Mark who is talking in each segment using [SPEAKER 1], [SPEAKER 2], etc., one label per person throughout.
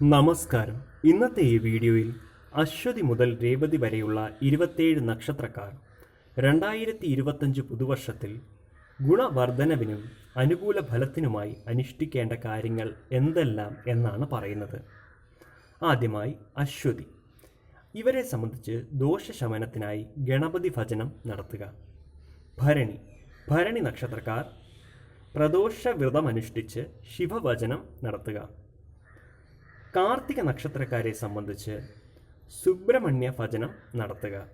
[SPEAKER 1] നമസ്കാരം. ഇന്നത്തെ ഈ വീഡിയോയിൽ അശ്വതി മുതൽ രേവതി വരെയുള്ള ഇരുപത്തേഴ് നക്ഷത്രക്കാർ. രണ്ടായിരത്തി ഇരുപത്തഞ്ച് പുതുവർഷത്തിൽ ഗുണവർദ്ധനവിനും അനുകൂല ഫലത്തിനുമായി അനുഷ്ഠിക്കേണ്ട കാര്യങ്ങൾ എന്തെല്ലാം എന്നാണ് പറയുന്നത്. ആദ്യമായി അശ്വതി. ഇവരെ സംബന്ധിച്ച് ദോഷശമനത്തിനായി ഗണപതി ഭജനം നടത്തുക. ഭരണി. ഭരണി നക്ഷത്രക്കാർ പ്രദോഷ വ്രതമനുഷ്ഠിച്ച് നടത്തുക. കാർത്തിക നക്ഷത്രക്കാരെ സംബന്ധിച്ച് സുബ്രഹ്മണ്യ ഭജനം നടത്തുക.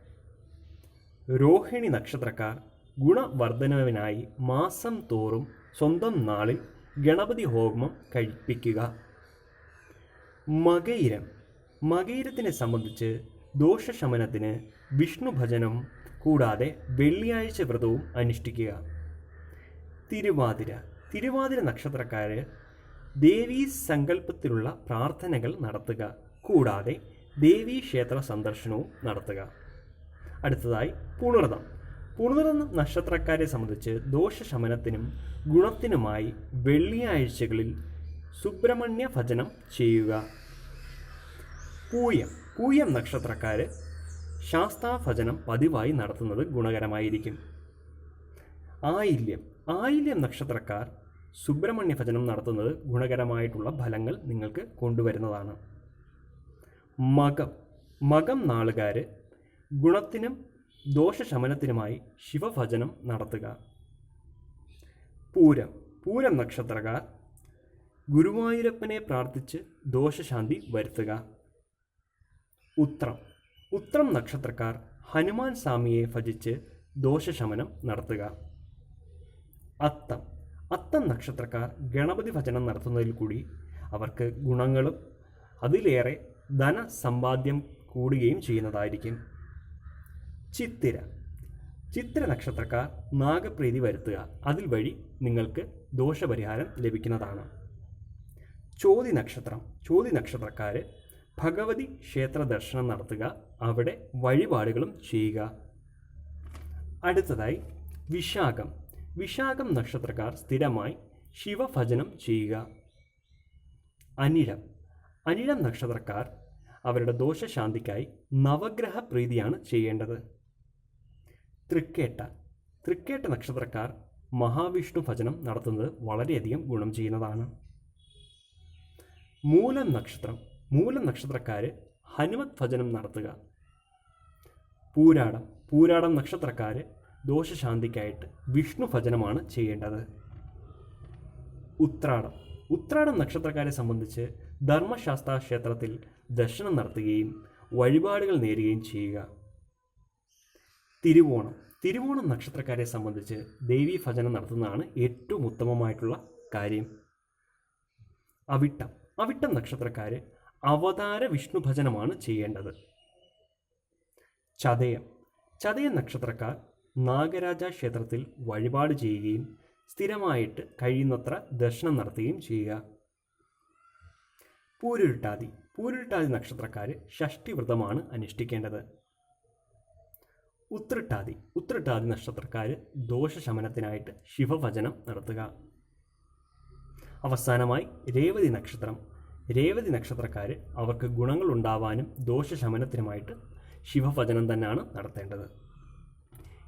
[SPEAKER 1] രോഹിണി നക്ഷത്രക്കാർ ഗുണവർദ്ധനവിനായി മാസം തോറും സ്വന്തം നാളിൽ ഗണപതി ഹോമം കഴിപ്പിക്കുക. മകയിരം. മകയിരത്തിനെ സംബന്ധിച്ച് ദോഷശമനത്തിന് വിഷ്ണു ഭജനം കൂടാതെ വെള്ളിയാഴ്ച വ്രതവും അനുഷ്ഠിക്കുക. തിരുവാതിര. തിരുവാതിര നക്ഷത്രക്കാര് ദേവീ സങ്കല്പത്തിലുള്ള പ്രാർത്ഥനകൾ നടത്തുക. കൂടാതെ ദേവീ ക്ഷേത്ര സന്ദർശനവും നടത്തുക. അടുത്തതായി പുണർതം പുണർതം നക്ഷത്രക്കാരെ സംബന്ധിച്ച് ദോഷശമനത്തിനും ഗുണത്തിനുമായി വെള്ളിയാഴ്ചകളിൽ സുബ്രഹ്മണ്യ ഭജനം ചെയ്യുക. പൂയം. പൂയം നക്ഷത്രക്കാർ ശാസ്താഭജനം പതിവായി നടത്തുന്നത് ഗുണകരമായിരിക്കും. ആയില്യം. ആയില്യം നക്ഷത്രക്കാർ സുബ്രഹ്മണ്യ ഭജനം നടത്തുന്നത് ഗുണകരമായിട്ടുള്ള ഫലങ്ങൾ നിങ്ങൾക്ക് കൊണ്ടുവരുന്നതാണ്. മകം. മകം നാളുകാർ ഗുണത്തിനും ദോഷശമനത്തിനുമായി ശിവഭജനം നടത്തുക. പൂരം. പൂരം നക്ഷത്രക്കാർ ഗുരുവായൂരപ്പനെ പ്രാർത്ഥിച്ച് ദോഷശാന്തി വരുത്തുക. ഉത്രം. ഉത്രം നക്ഷത്രക്കാർ ഹനുമാൻ സ്വാമിയെ ഭജിച്ച് ദോഷശമനം നടത്തുക. അത്തം. അത്തം നക്ഷത്രക്കാർ ഗണപതി ഭജനം നടത്തുന്നതിൽ കൂടി അവർക്ക് ഗുണങ്ങളും അതിലേറെ ധനസമ്പാദ്യം കൂടുകയും ചെയ്യുന്നതായിരിക്കും. ചിത്തിര. ചിത്ര നക്ഷത്രക്കാർ നാഗപ്രീതി വരുത്തുക. അതിൽ വഴി നിങ്ങൾക്ക് ദോഷപരിഹാരം ലഭിക്കുന്നതാണ്. ചോതി നക്ഷത്രം. ചോതി നക്ഷത്രക്കാർ ഭഗവതി ക്ഷേത്ര ദർശനം നടത്തുക. അവിടെ വഴിപാടുകളും ചെയ്യുക. അടുത്തതായി വിശാഖം. വിശാഖം നക്ഷത്രക്കാർ സ്ഥിരമായി ശിവഭജനം ചെയ്യുക. അനിഴം. അനിഴം നക്ഷത്രക്കാർ അവരുടെ ദോഷശാന്തിക്കായി നവഗ്രഹ പ്രീതിയാണ് ചെയ്യേണ്ടത്. തൃക്കേട്ട. തൃക്കേട്ട നക്ഷത്രക്കാർ മഹാവിഷ്ണു ഭജനം നടത്തുന്നത് വളരെയധികം ഗുണം ചെയ്യുന്നതാണ്. മൂലം നക്ഷത്രം. മൂലം നക്ഷത്രക്കാർ ഹനുമത് ഭജനം നടത്തുക. പൂരാടം. പൂരാടം നക്ഷത്രക്കാർ ദോഷശാന്തിക്കായിട്ട് വിഷ്ണു ഭജനമാണ് ചെയ്യേണ്ടത്. ഉത്രാടം. ഉത്രാടം നക്ഷത്രക്കാരെ സംബന്ധിച്ച് ധർമ്മശാസ്ത്ര ക്ഷേത്രത്തിൽ ദർശനം നടത്തുകയും വഴിപാടുകൾ നേരുകയും ചെയ്യുക. തിരുവോണം. തിരുവോണം നക്ഷത്രക്കാരെ സംബന്ധിച്ച് ദേവീ ഭജനം നടത്തുന്നതാണ് ഏറ്റവും ഉത്തമമായിട്ടുള്ള കാര്യം. അവിട്ടം. അവിട്ടം നക്ഷത്രക്കാർ അവതാര വിഷ്ണു ഭജനമാണ് ചെയ്യേണ്ടത്. ചതയം. ചതയം നക്ഷത്രക്കാർ നാഗരാജ ക്ഷേത്രത്തിൽ വഴിപാട് ചെയ്യുകയും സ്ഥിരമായിട്ട് കഴിയുന്നത്ര ദർശനം നടത്തുകയും ചെയ്യുക. പൂരുരുട്ടാതി. പൂരുരുട്ടാതി നക്ഷത്രക്കാർ ഷഷ്ടി വ്രതമാണ് അനുഷ്ഠിക്കേണ്ടത്. ഉത്രട്ടാതി. ഉത്രട്ടാതി നക്ഷത്രക്കാർ ദോഷശമനത്തിനായിട്ട് ശിവഭജനം നടത്തുക. അവസാനമായി രേവതി നക്ഷത്രം. രേവതി നക്ഷത്രക്കാർ അവർക്ക് ഗുണങ്ങൾ ഉണ്ടാവാനും ദോഷശമനത്തിനുമായിട്ട് ശിവഭജനം തന്നെയാണ് നടത്തേണ്ടത്.